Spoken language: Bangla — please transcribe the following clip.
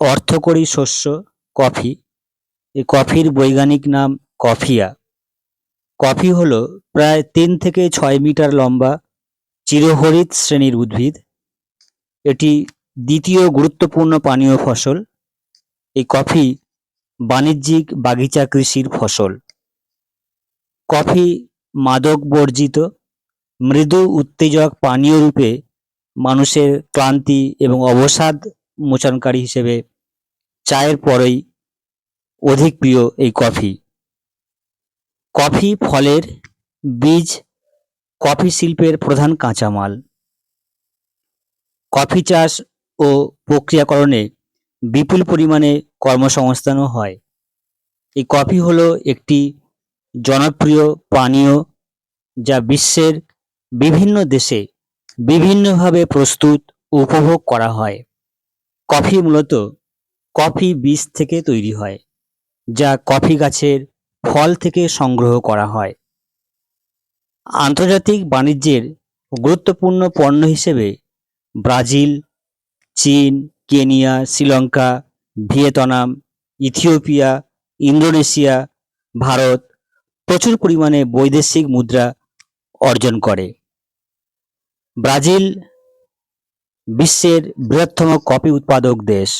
অর্থকরী শস্য কফি। এই কফির বৈজ্ঞানিক নাম কফিয়া। কফি হলো প্রায় তিন থেকে ছয় মিটার লম্বা, চিরহরিৎ শ্রেণির উদ্ভিদ। এটি দ্বিতীয় গুরুত্বপূর্ণ পানীয় ফসল। এই কফি বাণিজ্যিক বাগিচা কৃষির ফসল। কফি মাদক বর্জিত, মৃদু উত্তেজক পানীয় রূপে মানুষের ক্লান্তি এবং অবসাদ মোচনকারী হিসেবে চায়ের পরেই অধিক প্রিয় এই কফি। কফি ফলের বীজ কফি শিল্পের প্রধান কাঁচামাল। কফি চাষ ও প্রক্রিয়াকরণে বিপুল পরিমাণে কর্মসংস্থানও হয়। এই কফি হলো একটি জনপ্রিয় পানীয় যা বিশ্বের বিভিন্ন দেশে বিভিন্নভাবে প্রস্তুত উপভোগ করা হয়। কফি মূলত কফি বীজ থেকে তৈরি হয়, যা কফি গাছের ফল থেকে সংগ্রহ করা হয়। আন্তর্জাতিক বাণিজ্যের গুরুত্বপূর্ণ পণ্য হিসেবে ব্রাজিল, চীন, Kenya, Sri Lanka, Vietnam, Ethiopia, Indonesia, Bharat প্রচুর পরিমাণে বৈদেশিক মুদ্রা অর্জন করে। ব্রাজিল বিশ্বের বৃহত্তম কফি উৎপাদক দেশ।